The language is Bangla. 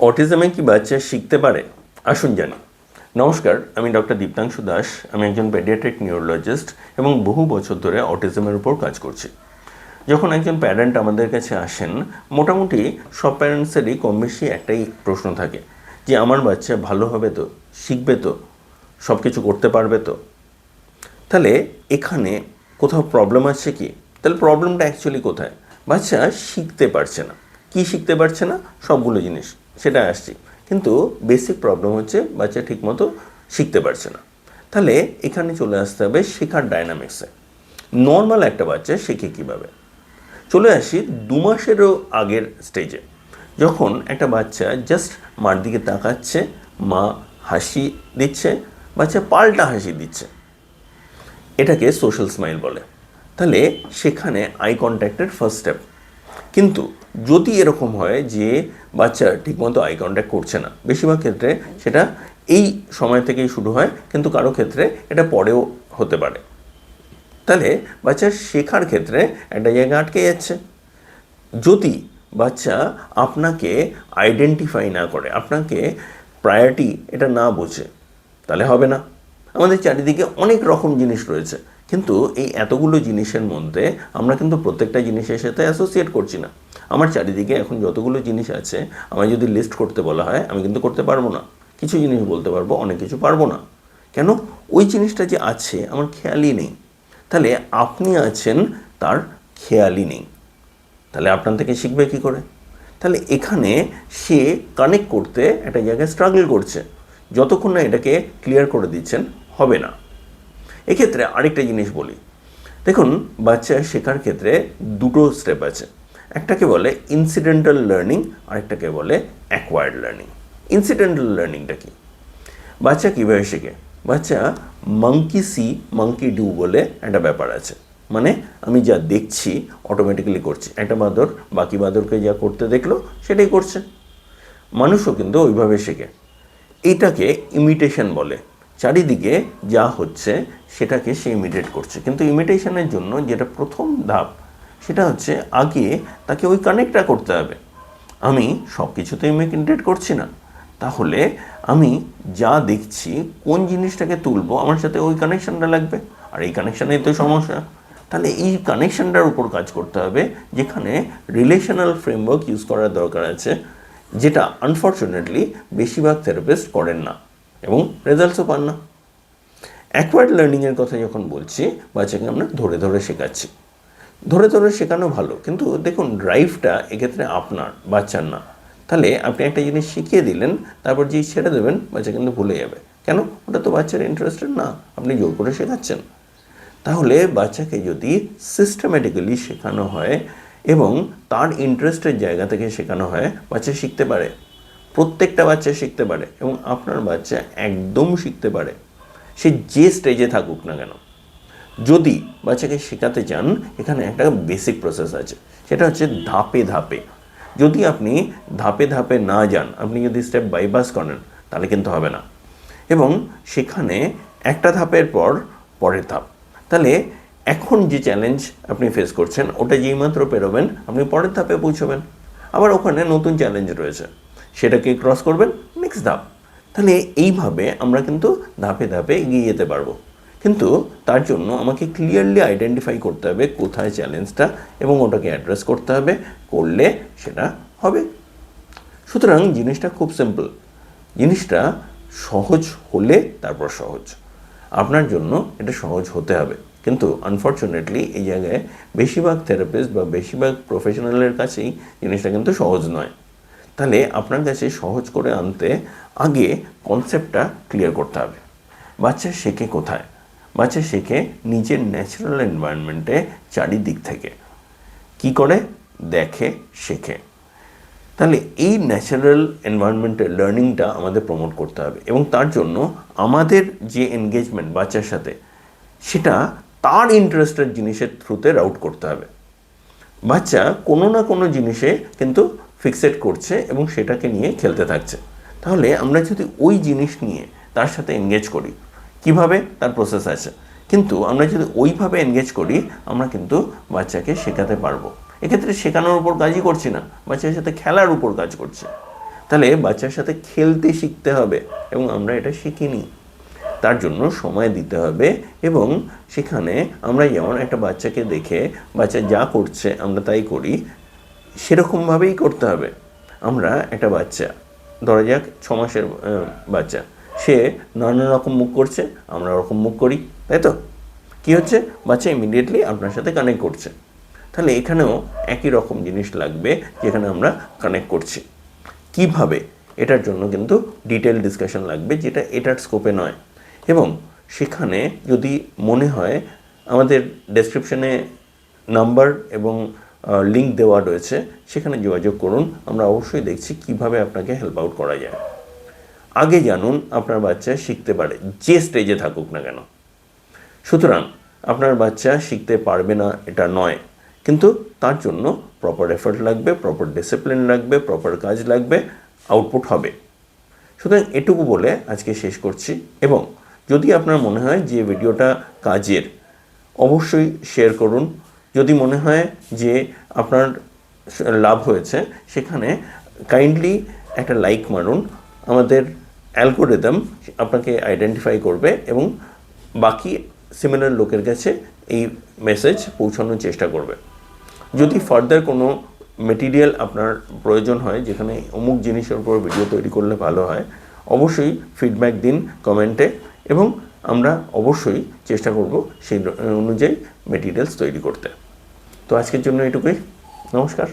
অটিজমে কি বাচ্চা শিখতে পারে? আসুন জানি। নমস্কার, আমি ডক্টর দীপ্তাংশু দাস, আমি একজন পেডিয়াট্রিক নিউরোলজিস্ট এবং বহু বছর ধরে অটিজমের উপর কাজ করছি। যখন একজন প্যারেন্ট আমাদের কাছে আসেন, মোটামুটি সব প্যারেন্টসেরই কম বেশি একটাই প্রশ্ন থাকে যে, আমার বাচ্চা ভালো হবে তো? শিখবে তো? সব কিছু করতে পারবে তো? তাহলে এখানে কোথাও প্রবলেম আছে কি? তাহলে প্রবলেমটা অ্যাকচুয়ালি কোথায়? বাচ্চা শিখতে পারছে না। কি শিখতে পারছে না, সবগুলো জিনিস সেটা আসছি। কিন্তু বেসিক প্রবলেম হচ্ছে বাচ্চা ঠিকমতো শিখতে পারছে না। তাহলে এখানে চলে আসতে হবে শেখার ডায়নামিক্সে নর্মাল একটা বাচ্চা শেখে কীভাবে? চলে আসি দু মাসেরও আগের স্টেজে যখন একটা বাচ্চা জাস্ট মার দিকে তাকাচ্ছে, মা হাসি দিচ্ছে, বাচ্চা পাল্টা হাসি দিচ্ছে। এটাকে সোশ্যাল স্মাইল বলে। তাহলে সেখানে আই কন্ট্যাক্টের ফার্স্ট স্টেপ কিন্তু যদি এরকম হয় যে বাচ্চা ঠিকমতো আই কন্ট্যাক্ট করছে না, বেশিরভাগ ক্ষেত্রে সেটা এই সময় থেকেই শুরু হয়, কিন্তু কারও ক্ষেত্রে এটা পরেও হতে পারে। তাহলে বাচ্চার শেখার ক্ষেত্রে একটা জায়গা আটকে যাচ্ছে। যদি বাচ্চা আপনাকে আইডেন্টিফাই না করে, আপনাকে প্রায়োরিটি এটা না বোঝে, তাহলে হবে না। আমাদের চারিদিকে অনেক রকম জিনিস রয়েছে। কিন্তু এই এতগুলো জিনিসের মধ্যে আমরা কিন্তু প্রত্যেকটা জিনিসের সাথে অ্যাসোসিয়েট করছি না। আমার চারিদিকে এখন যতগুলো জিনিস আছে, আমায় যদি লিস্ট করতে বলা হয়, আমি কিন্তু করতে পারব না। কিছু জিনিস বলতে পারব, অনেক কিছু পারব না। কেন? ওই জিনিসটা যে আছে, আমার খেয়ালই নেই। তাহলে আপনি আছেন, তার খেয়ালই নেই। তাহলে আপনার থেকে শিখবে কি করে? তাহলে এখানে সে কানেক্ট করতে একটা জায়গায় স্ট্রাগল করছে। যতক্ষণ না এটাকে ক্লিয়ার করে দিচ্ছেন, হবে না। এক্ষেত্রে আরেকটা জিনিস বলি। দেখুন, বাচ্চা শেখার ক্ষেত্রে দুটো স্টেপ আছে। একটাকে বলে ইনসিডেন্টাল লার্নিং আরেকটাকে বলে অ্যাকোয়ার্ড লার্নিং ইনসিডেন্টাল লার্নিংটা কি? বাচ্চা কীভাবে শেখে? বাচ্চা মাঙ্কি সি মাঙ্কি ডু বলে একটা ব্যাপার আছে। মানে আমি যা দেখছি অটোমেটিক্যালি করছি। একটা বাঁদর বাকি বাঁদরকে যা করতে দেখল, সেটাই করছে। মানুষও কিন্তু ওইভাবে শেখে। এইটাকে ইমিটেশন বলে। চারিদিকে যা হচ্ছে সেটাকে সে ইমিটেট করছে। কিন্তু ইমিটেশনের জন্য যেটা প্রথম ধাপ, সেটা হচ্ছে আগে তাকে ওই কানেক্টটা করতে হবে। আমি সব কিছুতে ইমিটেট করছি না। তাহলে আমি যা দেখছি, কোন জিনিসটাকে তুলবো, আমার সাথে ওই কানেকশানটা লাগবে। আর এই কানেকশানেই তো সমস্যা। তাহলে এই কানেকশানটার উপর কাজ করতে হবে, যেখানে রিলেশনাল ফ্রেমওয়ার্ক ইউজ করার দরকার আছে, যেটা আনফর্চুনেটলি বেশিরভাগ থেরাপিস্ট করেন না। এবং রেজাল্টসও পান না। অ্যাকোয়ার্ড লার্নিংয়ের কথা যখন বলছি, বাচ্চাকে আমরা ধরে ধরে শেখাচ্ছি। ধরে ধরে শেখানো ভালো, কিন্তু দেখুন ড্রাইভটা এক্ষেত্রে আপনার, বাচ্চার না। তাহলে আপনি একটা জিনিস শিখিয়ে দিলেন, তারপর যেই ছেড়ে দেবেন, বাচ্চা কিন্তু ভুলে যাবে। কেন? ওটা তো বাচ্চার ইন্টারেস্টেড না, আপনি জোর করে শেখাচ্ছেন। তাহলে বাচ্চাকে যদি সিস্টেমেটিক্যালি শেখানো হয় এবং তার ইন্টারেস্টের জায়গা থেকে শেখানো হয়, বাচ্চা শিখতে পারে। প্রত্যেকটা বাচ্চা শিখতে পারে এবং আপনার বাচ্চা একদম শিখতে পারে। সে যে স্টেজে থাকুক না কেন। যদি বাচ্চাকে শেখাতে চান, এখানে একটা বেসিক প্রসেস আছে। সেটা হচ্ছে ধাপে ধাপে। যদি আপনি ধাপে ধাপে না যান, আপনি যদি স্টেপ বাইপাস করেন, তাহলে কিন্তু হবে না। এবং সেখানে একটা ধাপের পর পরের ধাপ। তাহলে এখন যে চ্যালেঞ্জ আপনি ফেস করছেন, ওটা যেই মাত্র পেরোবেন, আপনি পরের ধাপে পৌঁছবেন। আবার ওখানে নতুন চ্যালেঞ্জ রয়েছে। সেটাকে ক্রস করবেন নেক্সট ধাপ। তাহলে এইভাবে আমরা কিন্তু ধাপে ধাপে এগিয়ে যেতে পারব। কিন্তু তার জন্য আমাকে ক্লিয়ারলি আইডেন্টিফাই করতে হবে কোথায় চ্যালেঞ্জটা এবং ওটাকে অ্যাড্রেস করতে হবে, করলে সেটা হবে। সুতরাং জিনিসটা খুব সিম্পল জিনিসটা সহজ হলে তারপর সহজ। আপনার জন্য এটা সহজ হতে হবে। কিন্তু আনফর্চুনেটলি এই জায়গায় বেশিরভাগ থেরাপিস্ট বা বেশিরভাগ প্রফেশনালের কাছেই জিনিসটা কিন্তু সহজ নয়। তাহলে আপনার কাছে সহজ করে আনতে আগে কনসেপ্টটা ক্লিয়ার করতে হবে। বাচ্চা শেখে কোথায়? বাচ্চা শেখে নিজের ন্যাচারাল এনভায়রনমেন্টে চারিদিক থেকে। কি করে? দেখে, শেখে। তাহলে এই ন্যাচারাল এনভায়রনমেন্টের লার্নিংটা আমাদের প্রমোট করতে হবে এবং তার জন্য আমাদের যে এনগেজমেন্ট বাচ্চার সাথে, সেটা তার ইন্টারেস্টের জিনিসের থ্রুতে রাউট করতে হবে। বাচ্চা কোনো না কোনো জিনিসে কিন্তু ফিক্সেট করছে এবং সেটাকে নিয়ে খেলতে থাকছে। তাহলে আমরা যদি ওই জিনিস নিয়ে তার সাথে এনগেজ করি, কীভাবে? তার প্রসেস আছে। কিন্তু আমরা যদি ওইভাবে এনগেজ করি, আমরা কিন্তু বাচ্চাকে শেখাতে পারব। এক্ষেত্রে শেখানোর উপর কাজই করছি না, বাচ্চার সাথে খেলার উপর কাজ করছে। তাহলে বাচ্চার সাথে খেলতে শিখতে হবে এবং আমরা এটা শিখিনি। তার জন্য সময় দিতে হবে এবং সেখানে আমরা যেমন একটা বাচ্চাকে দেখে, বাচ্চা যা করছে আমরা তাই করি সেরকমভাবেই করতে হবে। আমরা একটা বাচ্চা, ধরা যাক ছ মাসের বাচ্চা। সে নানা রকম মুখ করছে, আমরা ওরকম মুখ করি, তাই তো? কী হচ্ছে? বাচ্চা ইমিডিয়েটলি আপনার সাথে কানেক্ট করছে। তাহলে এখানেও একই রকম জিনিস লাগবে যেখানে আমরা কানেক্ট করছি। কীভাবে? এটার জন্য কিন্তু ডিটেল ডিসকাশন লাগবে, যেটা এটার স্কোপে নয়। এবং সেখানে যদি মনে হয়, আমাদের ডেসক্রিপশনে নাম্বার এবং লিংক দেওয়া রয়েছে, সেখানে যোগাযোগ করুন। আমরা অবশ্যই দেখছি কীভাবে আপনাকে হেল্প আউট করা যায়। আগে জানুন, আপনার বাচ্চা শিখতে পারে, যে স্টেজে থাকুক না কেন। সুতরাং, আপনার বাচ্চা শিখতে পারবে না, এটা নয়। কিন্তু তার জন্য প্রপার এফর্ট লাগবে প্রপার ডিসিপ্লিন লাগবে প্রপার কাজ লাগবে আউটপুট হবে। সুতরাং এটুকু বলে আজকে শেষ করছি। এবং যদি আপনার মনে হয় যে ভিডিওটা কাজের, অবশ্যই শেয়ার করুন। যদি মনে হয় যে আপনার লাভ হয়েছে, সেখানে কাইন্ডলি একটা লাইক মারুন। আমাদের অ্যালগোরিদম আপনাকে আইডেন্টিফাই করবে এবং বাকি সিমিলার লোকের কাছে এই মেসেজ পৌঁছানোর চেষ্টা করবে। যদি ফার্দার কোনো মেটেরিয়াল আপনার প্রয়োজন হয়, যেখানে অমুক জিনিসের উপর ভিডিও তৈরি করলে ভালো হয়, অবশ্যই ফিডব্যাক দিন কমেন্টে এবং আমরা অবশ্যই চেষ্টা করব সেই অনুযায়ী মেটেরিয়ালস তৈরি করতে। তো আজকের জন্য এটুকুই। নমস্কার।